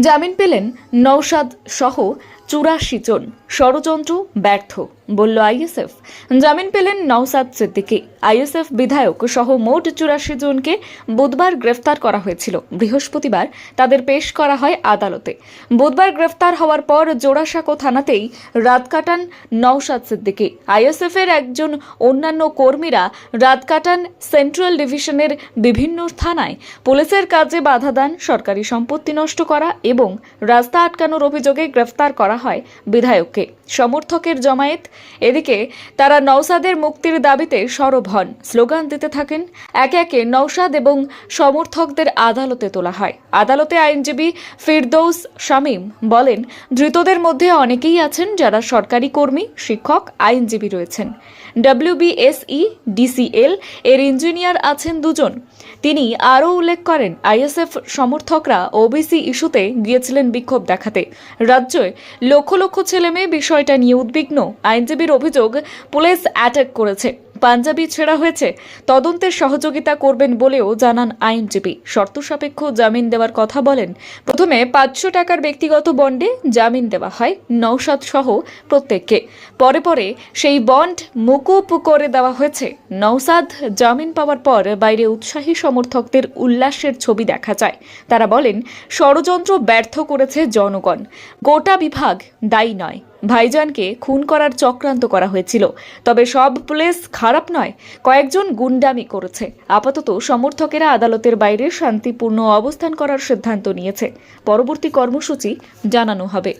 জামিন পেলেন নৌসাদ সহ চুরাশি জন। ষড়যন্ত্র ব্যর্থ। বলল আইএসএফ। জামিন পেলেন নওসাদ সিদ্দিকী। আইএসএফ বিধায়ক সহ মোট চুরাশি জনকে বুধবার গ্রেফতার করা হয়েছিল। বৃহস্পতিবার তাদের পেশ করা হয় আদালতে। বুধবার গ্রেফতার হওয়ার পর জোড়াসাঁকো থানাতেই রাত কাটান নওসাদ সিদ্দিকী। আইএসএফ এর একজন অন্যান্য কর্মীরা রাত কাটান সেন্ট্রাল ডিভিশনের বিভিন্ন থানায় পুলিশের কাজে বাধা দান, সরকারি সম্পত্তি নষ্ট করা এবং রাস্তা আটকানোর অভিযোগে গ্রেফতার করা হয় বিধায়ককে। সমর্থকের জমায়েত এদিকে তারা নওসাদের মুক্তির দাবিতে সরব হন। স্লোগান দিতে থাকেন, একে একে নওসাদ এবং সমর্থকদের আদালতে তোলা হয়। আদালতে আইনজীবী ফিরদৌস শামীম বলেন, ধৃতদের মধ্যে অনেকেই আছেন যারা সরকারি কর্মী, শিক্ষক, আইনজীবী রয়েছেন। ডব্লিউবিএসই ডিসিএল এর ইঞ্জিনিয়ার আছেন দুজন। তিনি আরও উল্লেখ করেন, আইএসএফ সমর্থকরা ওবিসি ইস্যুতে গিয়েছিলেন বিক্ষোভ দেখাতে। রাজ্যে লক্ষ লক্ষ ছেলেমেয়ে বিষয়টা নিয়ে উদ্বিগ্ন। আইনজীবীর অভিযোগ পুলিশ অ্যাটাক করেছে। পাঞ্জাবি ছেঁড়া হয়েছে। তদন্তের সহযোগিতা করবেন বলেও জানান আইনজীবী। শর্ত সাপেক্ষ জামিন দেওয়ার কথা বলেন। প্রথমে পাঁচশো টাকার ব্যক্তিগত বন্ডে জামিন দেওয়া হয় নৌসাদ সহ প্রত্যেককে। পরে পরে সেই বন্ড মুকুব করে দেওয়া হয়েছে। নৌসাদ জামিন পাওয়ার পর বাইরে উৎসাহী সমর্থকদের উল্লাসের ছবি দেখা যায়। তারা বলেন, ষড়যন্ত্র ব্যর্থ করেছে জনগণ। গোটা বিভাগ দায়ী নয়। ভাইজানকে খুন করার চক্রান্ত করা হয়েছিল। তবে সব পুলিশ খারাপ নয়, কয়েকজন গুন্ডামি করেছে। আপাতত সমর্থকেরা আদালতের বাইরে শান্তিপূর্ণ অবস্থান করার সিদ্ধান্ত নিয়েছে। পরবর্তী কর্মসূচি জানানো হবে।